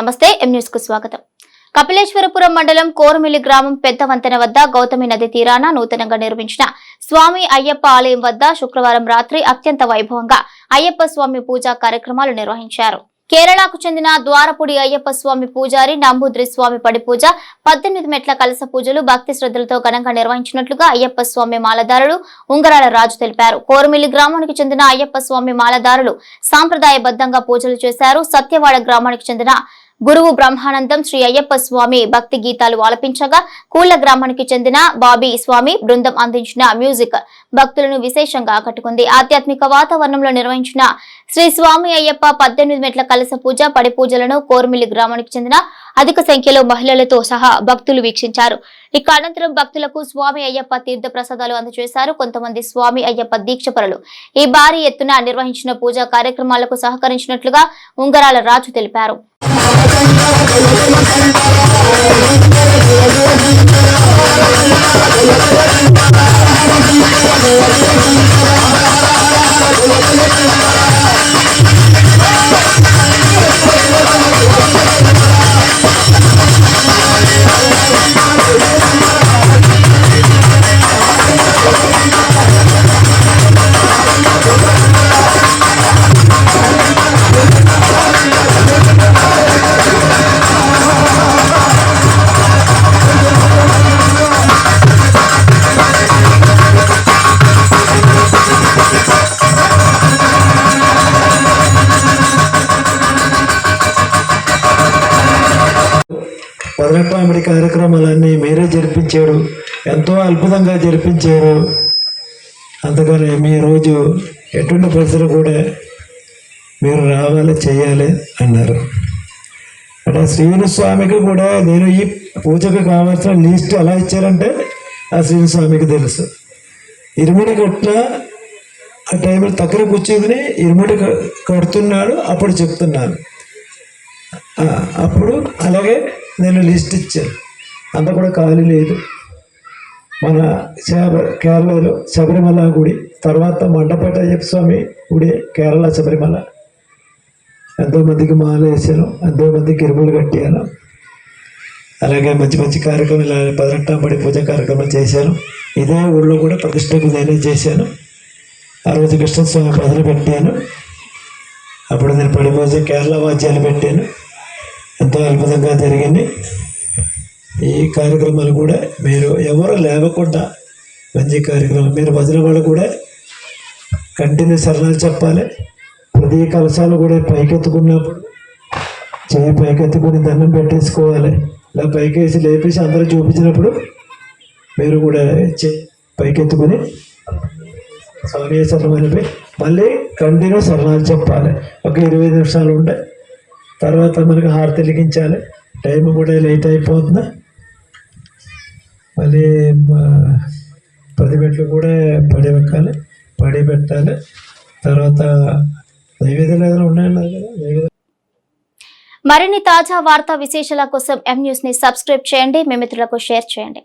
నమస్తే ఎం న్యూస్కు స్వాగతం. కపిలేశ్వరపురం మండలం కోరమిల్లి గ్రామం పెద్ద వంతెన వద్ద గౌతమి నది తీరాన నూతనంగా నిర్మించిన స్వామి అయ్యప్ప ఆలయం వద్ద శుక్రవారం రాత్రి అత్యంత వైభవంగా అయ్యప్ప స్వామి పూజా కార్యక్రమాలు నిర్వహించారు. కేరళకు చెందిన ద్వారపుడి అయ్యప్ప స్వామి పూజారి నంబుద్రి స్వామి పడి పూజ పద్దెనిమిది మెట్ల కలస పూజలు భక్తి శ్రద్ధలతో ఘనంగా నిర్వహించినట్లుగా అయ్యప్ప స్వామి మాలదారులు ఉంగరాల రాజు తెలిపారు. కోరమిల్లి గ్రామానికి చెందిన అయ్యప్ప స్వామి మాలదారులు సాంప్రదాయబద్ధంగా పూజలు చేశారు. సత్యవాడ గ్రామానికి చెందిన గురువు బ్రహ్మానందం శ్రీ అయ్యప్ప స్వామి భక్తి గీతాలు ఆలపించగా కూల గ్రామానికి చెందిన బాబీ స్వామి బృందం అందించిన మ్యూజిక్ భక్తులను విశేషంగా ఆకట్టుకుంది. ఆధ్యాత్మిక వాతావరణంలో నిర్వహించిన శ్రీ స్వామి అయ్యప్ప పద్దెనిమిది మెట్ల కలస పూజ పడి పూజలను కోర్మిల్లి గ్రామానికి చెందిన అధిక సంఖ్యలో మహిళలతో సహా భక్తులు వీక్షించారు. ఇక అనంతరం భక్తులకు స్వామి అయ్యప్ప తీర్థ ప్రసాదాలు అందజేశారు. కొంతమంది స్వామి అయ్యప్ప దీక్షపరులు ఈ భారీ ఎత్తున నిర్వహించిన పూజా కార్యక్రమాలకు సహకరించినట్లుగా ఉంగరాల రాజు తెలిపారు. పదనెట్టామిడి కార్యక్రమాలన్నీ మీరే జరిపించాడు ఎంతో అద్భుతంగా జరిపించారు. అందుకని మీ రోజు ఎటువంటి పరిస్థితులు కూడా మీరు రావాలి చేయాలి అన్నారు. అంటే శ్రీను స్వామికి కూడా నేను ఈ పూజకు కావాల్సిన లిస్ట్ ఎలా ఇచ్చారంటే ఆ శ్రీను స్వామికి తెలుసు. ఇరుముడి కట్ల ఆ టైంలో తక్కువ కూర్చుని ఇరుముడి కడుతున్నాడు అప్పుడు చెప్తున్నాను. అప్పుడు అలాగే నేను లిస్ట్ ఇచ్చాను. అంత కూడా ఖాళీ లేదు. మన శబ కేరళలో శబరిమల గుడి తర్వాత మండపేట అయ్యప్ప స్వామి గుడి కేరళ శబరిమల. ఎంతోమందికి మాల వేసాను ఎంతోమందికి ఇరుములు కట్టాను. అలాగే మంచి మంచి కార్యక్రమాలు పదినెట్టాం పడి పూజ కార్యక్రమాలు చేశాను. ఇదే ఊళ్ళో కూడా ప్రతిష్టకు నేనే చేశాను. ఆ రోజు కృష్ణస్వామి పదలు పెట్టాను. అప్పుడు నేను పడి కేరళ వాద్యాలు పెట్టాను. ఎంతో అద్భుతంగా జరిగింది. ఈ కార్యక్రమాలు కూడా మీరు ఎవరు లేవకుండా మంచి కార్యక్రమం మీరు భజన వాళ్ళు కూడా కంటిన్యూ సరణాలు చెప్పాలి. ప్రతి కలశాలు కూడా పైకెత్తుకున్నప్పుడు చేయి పైకెత్తుకుని దండం పెట్టేసుకోవాలి. ఇలా పైకేసి లేపేసి అందరూ చూపించినప్పుడు మీరు కూడా చేయి పైకెత్తుకుని స్వామి శరణమని మళ్ళీ కంటిన్యూ శరణాలు చెప్పాలి. ఒక ఇరవై నిమిషాలు ఉంటాయి తర్వాత మనకు హారతి వెలిగించాలి. టైం కూడా లేట్ అయిపోతుంది. మళ్ళీ పది మెట్లు కూడా పడి వెక్కాలి పడి పెట్టాలి. తర్వాత నైవేద్యాలు ఏదైనా ఉన్నాయన్నారు కదా నైవేద్యం మరిన్ని తాజా వార్తా విశేషాల కోసం ఎం న్యూస్ని సబ్స్క్రైబ్ చేయండి. మీ మిత్రులకు షేర్ చేయండి.